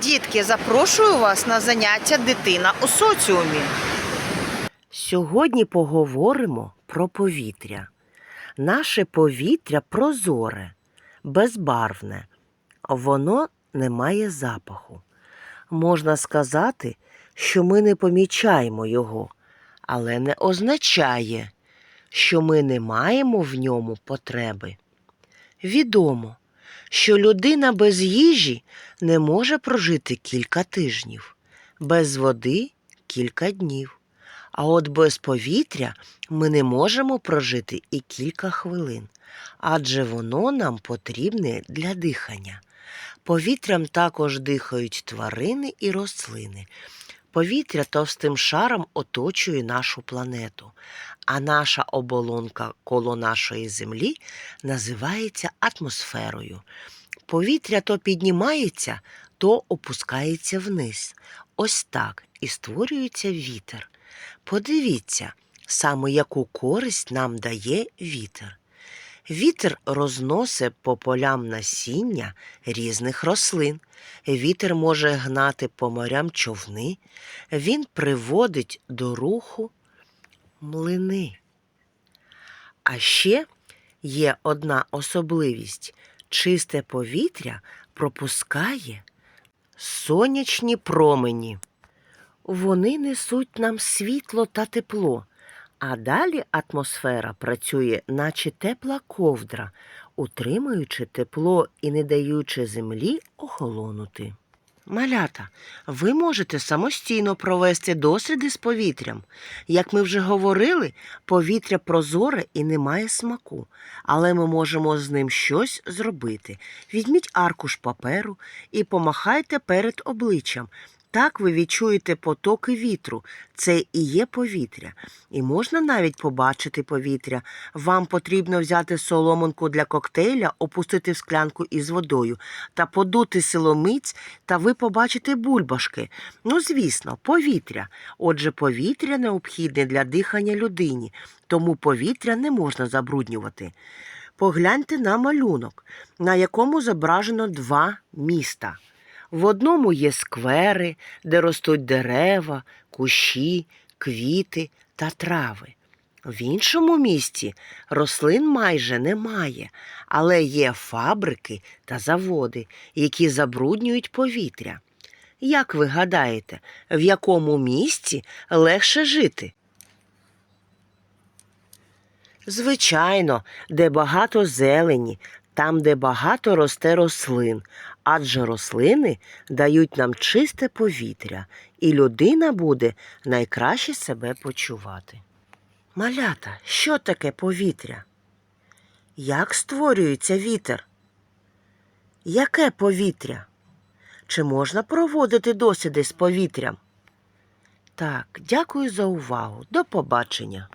Дітки, запрошую вас на заняття дитина у соціумі. Сьогодні поговоримо про повітря. Наше повітря прозоре, безбарвне, воно не має запаху. Можна сказати, що ми не помічаємо його, але не означає, що ми не маємо в ньому потреби. Відомо, що людина без їжі не може прожити кілька тижнів, без води кілька днів. А от без повітря ми не можемо прожити і кілька хвилин, адже воно нам потрібне для дихання. Повітрям також дихають тварини і рослини. Повітря товстим шаром оточує нашу планету, а наша оболонка коло нашої землі називається атмосферою. Повітря то піднімається, то опускається вниз. Ось так і створюється вітер. Подивіться, саме яку користь нам дає вітер. Вітер розносить по полям насіння різних рослин. Вітер може гнати по морям човни. Він приводить до руху млини. А ще є одна особливість: чисте повітря пропускає сонячні промені. Вони несуть нам світло та тепло, а далі атмосфера працює, наче тепла ковдра, утримуючи тепло і не даючи землі охолонути. Малята, ви можете самостійно провести досліди з повітрям. Як ми вже говорили, повітря прозоре і не має смаку, але ми можемо з ним щось зробити. Візьміть аркуш паперу і помахайте перед обличчям. Так ви відчуєте потоки вітру. Це і є повітря. І можна навіть побачити повітря. Вам потрібно взяти соломинку для коктейля, опустити в склянку із водою та подути силомиць, та ви побачите бульбашки. Ну, звісно, повітря. Отже, повітря необхідне для дихання людині, тому повітря не можна забруднювати. Погляньте на малюнок, на якому зображено два міста. В одному є сквери, де ростуть дерева, кущі, квіти та трави. В іншому місті рослин майже немає, але є фабрики та заводи, які забруднюють повітря. Як ви гадаєте, в якому місті легше жити? Звичайно, де багато зелені, там, де багато росте рослин, адже рослини дають нам чисте повітря, і людина буде найкраще себе почувати. Малята, що таке повітря? Як створюється вітер? Яке повітря? Чи можна проводити досліди з повітрям? Так, дякую за увагу. До побачення.